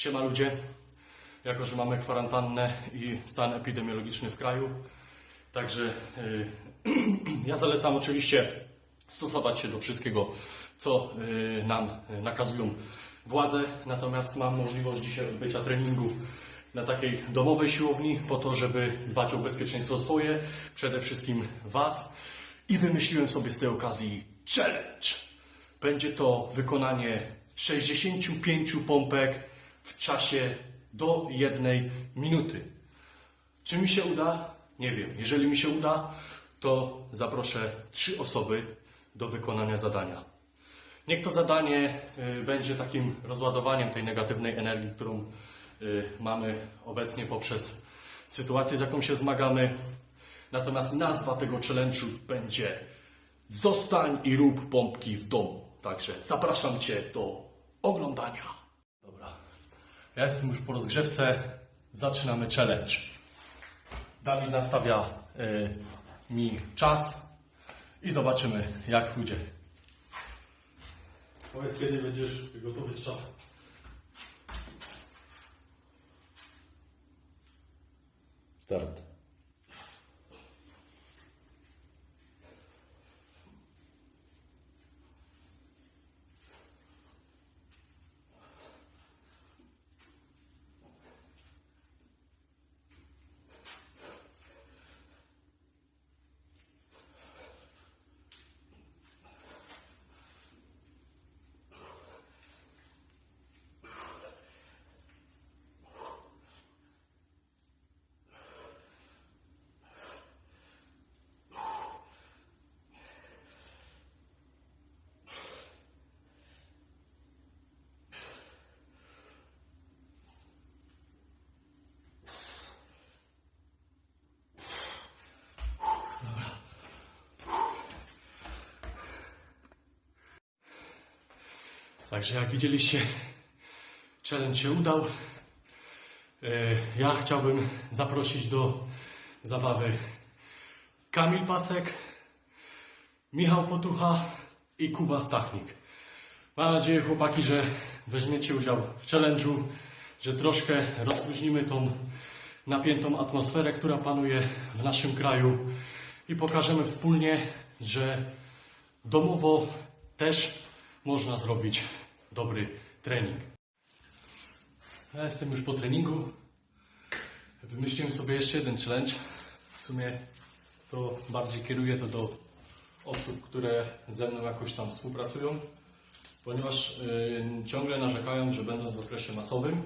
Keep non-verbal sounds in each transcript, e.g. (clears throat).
Siema ludzie, jako że mamy kwarantannę i stan epidemiologiczny w kraju, także y, (clears throat) ja zalecam oczywiście stosować się do wszystkiego, co y, nam y, nakazują władze, natomiast mam możliwość dzisiaj odbycia treningu na takiej domowej siłowni po to, żeby dbać o bezpieczeństwo swoje, przede wszystkim Was. I wymyśliłem sobie z tej okazji challenge. Będzie to wykonanie 65 pompek w czasie do jednej minuty. Czy mi się uda? Nie wiem. Jeżeli mi się uda, to zaproszę trzy osoby do wykonania zadania. Niech to zadanie y, będzie takim rozładowaniem tej negatywnej energii, którą y, mamy obecnie poprzez sytuację, z jaką się zmagamy. Natomiast nazwa tego challenge'u będzie Zostań i rób pompki w domu. Także zapraszam Cię do oglądania. Ja jestem już po rozgrzewce. Zaczynamy challenge. Dawid nastawia y, mi czas i zobaczymy, jak pójdzie. Powiedz, kiedy będziesz gotowy z czasem. Start. Także jak widzieliście, challenge się udał. E, Ja chciałbym zaprosić do zabawy Kamil Pasek, Michał Potucha i Kuba Stachnik. Mam nadzieję, chłopaki, że weźmiecie udział w challenge'u, że troszkę rozluźnimy tą napiętą atmosferę, która panuje w naszym kraju i pokażemy wspólnie, że domowo też można zrobić dobry trening. Ja jestem już po treningu. Wymyśliłem sobie jeszcze jeden challenge. W sumie to bardziej kieruję to do osób, które ze mną jakoś tam współpracują, ponieważ y, ciągle narzekają, że będąc w okresie masowym,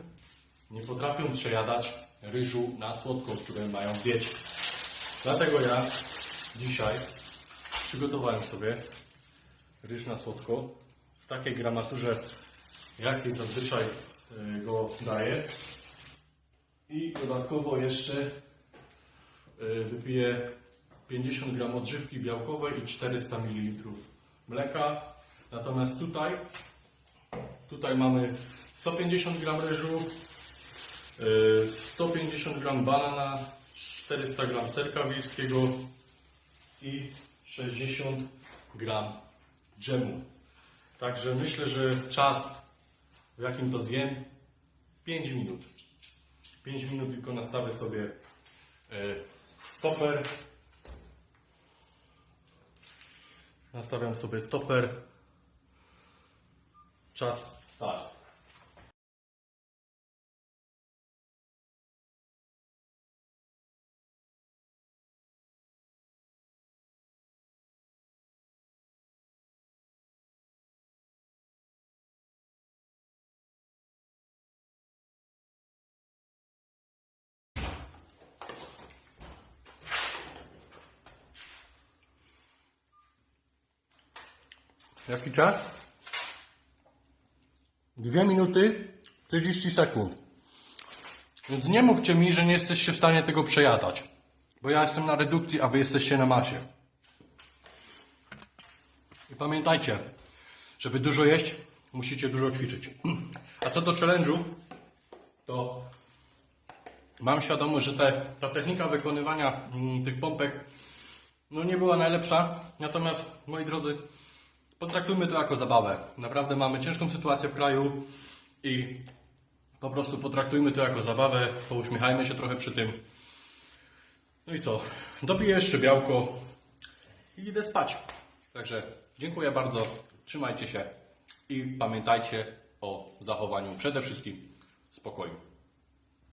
nie potrafią przejadać ryżu na słodko, które mają w. Dlatego ja dzisiaj przygotowałem sobie ryż na słodko w takiej gramaturze, jakiej zazwyczaj y, go daję. I dodatkowo jeszcze y, wypiję 50 gram odżywki białkowej i 400 ml mleka. Natomiast tutaj, tutaj mamy 150 gram ryżu, y, 150 gram banana, 400 gram serka wiejskiego i 60 gram dżemu. Także myślę, że czas, w jakim to zjem, 5 minut. 5 minut tylko nastawię sobie e, stoper. Nastawiam sobie stoper. Czas start. Jaki czas? 2 minuty 30 sekund. Więc nie mówcie mi, że nie jesteście w stanie tego przejadać. Bo ja jestem na redukcji, a wy jesteście na masie. I pamiętajcie, żeby dużo jeść, musicie dużo ćwiczyć. (clears throat) A co do challenge'u, to mam świadomość, że te, ta technika wykonywania mm, tych pompek no nie była najlepsza. Natomiast, moi drodzy, Potraktujmy to jako zabawę. Naprawdę mamy ciężką sytuację w kraju i Po prostu potraktujmy to jako zabawę, pouśmiechajmy się trochę przy tym. No i co? Dopiję jeszcze białko i idę spać. Także dziękuję bardzo, trzymajcie się i pamiętajcie o zachowaniu przede wszystkim spokoju.